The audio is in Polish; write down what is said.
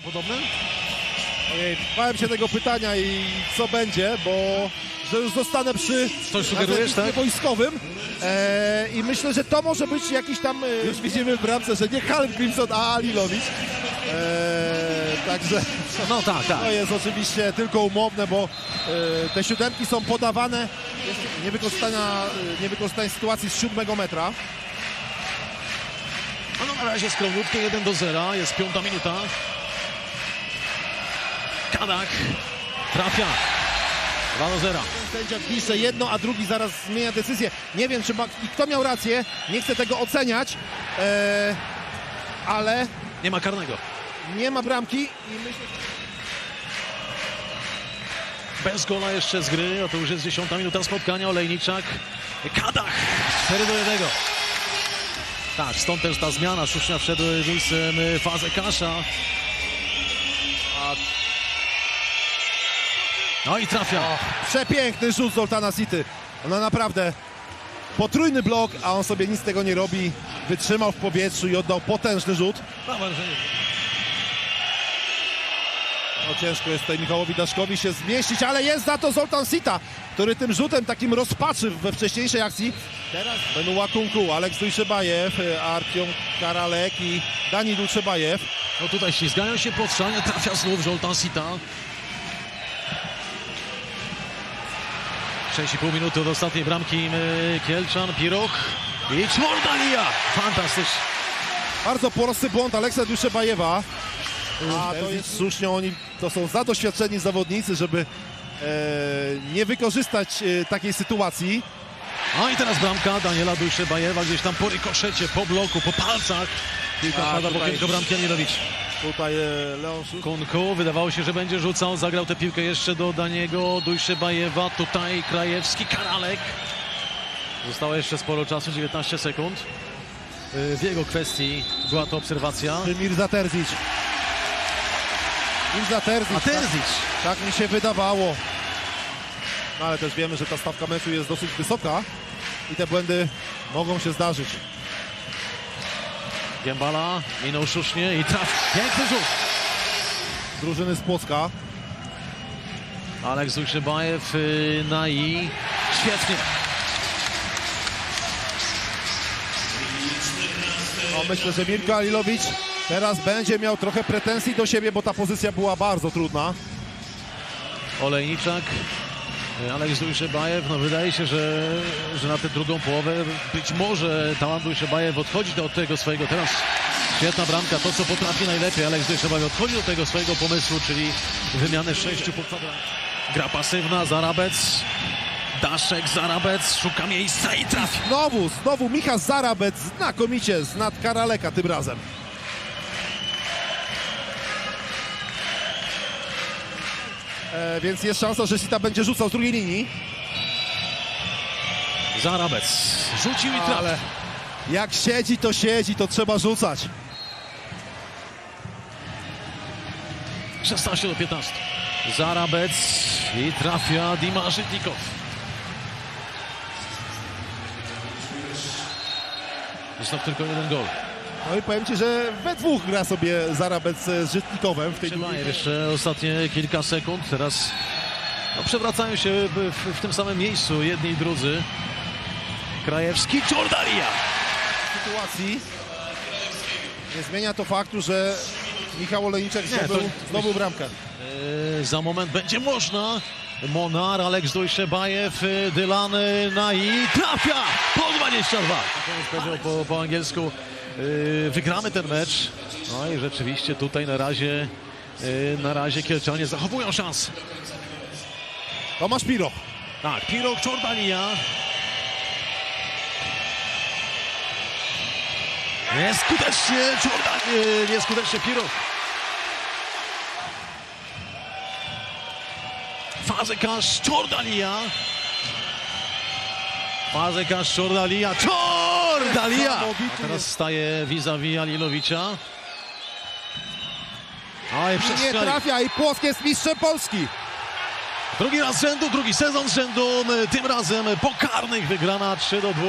Podobne? Ojej, bałem się tego pytania i co będzie, bo że już zostanę przy Coś sugerujesz, tak? wojskowym e, i myślę, że to może być jakiś tam, e, już widzimy w bramce, że nie Halm Grimson, a Alilowicz. E, także No tak, tak. to jest oczywiście tylko umowne, bo e, te siódemki są podawane niewykorzystania, e, niewykorzystania sytuacji z siódmego metra. No na razie skromniutkie 1 do 0, jest piąta minuta. Kadak trafia. 2 do 0. Sędzia pisze jedno, a drugi zaraz zmienia decyzję. Nie wiem, czy ma, i kto miał rację, nie chcę tego oceniać, e, ale Nie ma karnego. nie ma bramki i myślę, Bez gola jeszcze z gry, a to już jest 10 minuta spotkania. Olejniczak, Kadach, 4 do 1. Tak, stąd też ta zmiana. Szusznia wszedł miejscem y, fazę Kasza. No i trafia. przepiękny rzut Zoltana City. No naprawdę potrójny blok, a on sobie nic z tego nie robi. Wytrzymał w powietrzu i oddał potężny rzut. No ciężko jest tutaj Michałowi Daszkowi się zmieścić, ale jest za to Zoltan Sita, który tym rzutem takim rozpaczy we wcześniejszej akcji. Teraz Benu Łakunku, Aleks Dujszebajew, Artiom Karalek i Dani Dulczebajew. No tutaj ślizgają się po strzale, trafia znów Żoltan Sita. 6,5 minuty od ostatniej bramki y, Kielczan, Piroch i Czordalia. Fantastycznie. Bardzo prosty błąd Aleksa Duszebajewa. A to jest słusznie, oni to są za doświadczeni zawodnicy, żeby e, nie wykorzystać e, takiej sytuacji. A i teraz bramka Daniela Dujszebajewa gdzieś tam po rykoszecie, po bloku, po palcach. Piłka A, pada w okienko bramki Anielowicz. Tutaj e, Leon. Kunku wydawało się, że będzie rzucał, zagrał tę piłkę jeszcze do Daniego Dujszebajewa. Tutaj Krajewski, Karalek. Zostało jeszcze sporo czasu, 19 sekund. Y, W jego kwestii była to obserwacja. Mirza Terzic. Mirza Terzic. A Terzic. Tak, tak mi się wydawało. No ale też wiemy, że ta stawka meczu jest dosyć wysoka i te błędy mogą się zdarzyć. Giembala minął szusznie i traf. Piękny rzut. Drużyny z Płocka. Aleks Dujszebajew y, na i. Świetnie. No, myślę, że Mirko Alilowicz teraz będzie miał trochę pretensji do siebie, bo ta pozycja była bardzo trudna. Olejniczak, Aleks Dujszebajew, no wydaje się, że, że na tę drugą połowę być może Taman Dujszebajew odchodzi do tego swojego teraz świetna bramka, to co potrafi najlepiej, Aleks Dujszebajew odchodzi do tego swojego pomysłu, czyli wymiany sześciu po. Gra pasywna, Zarabec, Daszek, Zarabec, szuka miejsca i trafi. Znowu, znowu Michał Zarabec znakomicie z nad Karaleka tym razem. E, więc jest szansa, że Sita będzie rzucał z drugiej linii. Zarabec rzucił i trafił. Ale jak siedzi, to siedzi, to trzeba rzucać. 16 do 15. Zarabec i trafia Dima Żytnikow. Znów tylko jeden gol. No i powiem Ci, że we dwóch gra sobie Zarabec e, z Żytnikowem w tej Trzymaje drugiej. jeszcze ostatnie kilka sekund. Teraz no, przewracają się w, w, w tym samym miejscu jedni i drudzy. Krajewski, Jordalia. sytuacji. Nie zmienia to faktu, że Michał Olejniczak Nie, to- zdobył bramkę. E, za moment będzie można. Monar, Aleks Dojszebajew, e, Dylan e, na i trafia po 22. Powiedział po, po angielsku, wygramy ten mecz. No i rzeczywiście tutaj na razie, e, na razie Kielczanie zachowują szansę. Tomasz Piro. Tak, Pirok Czordania. Nieskutecznie Czordan, e, nieskutecznie Pirok. Fazekarz Czordalia. Fazekarz Czordalia. Czordalia! A teraz staje vis-a-vis Alilowicza. Oj, Nie trafia i Płock jest mistrzem Polski. Drugi raz z rzędu, drugi sezon z rzędu, tym razem po karnych wygrana 3 do 2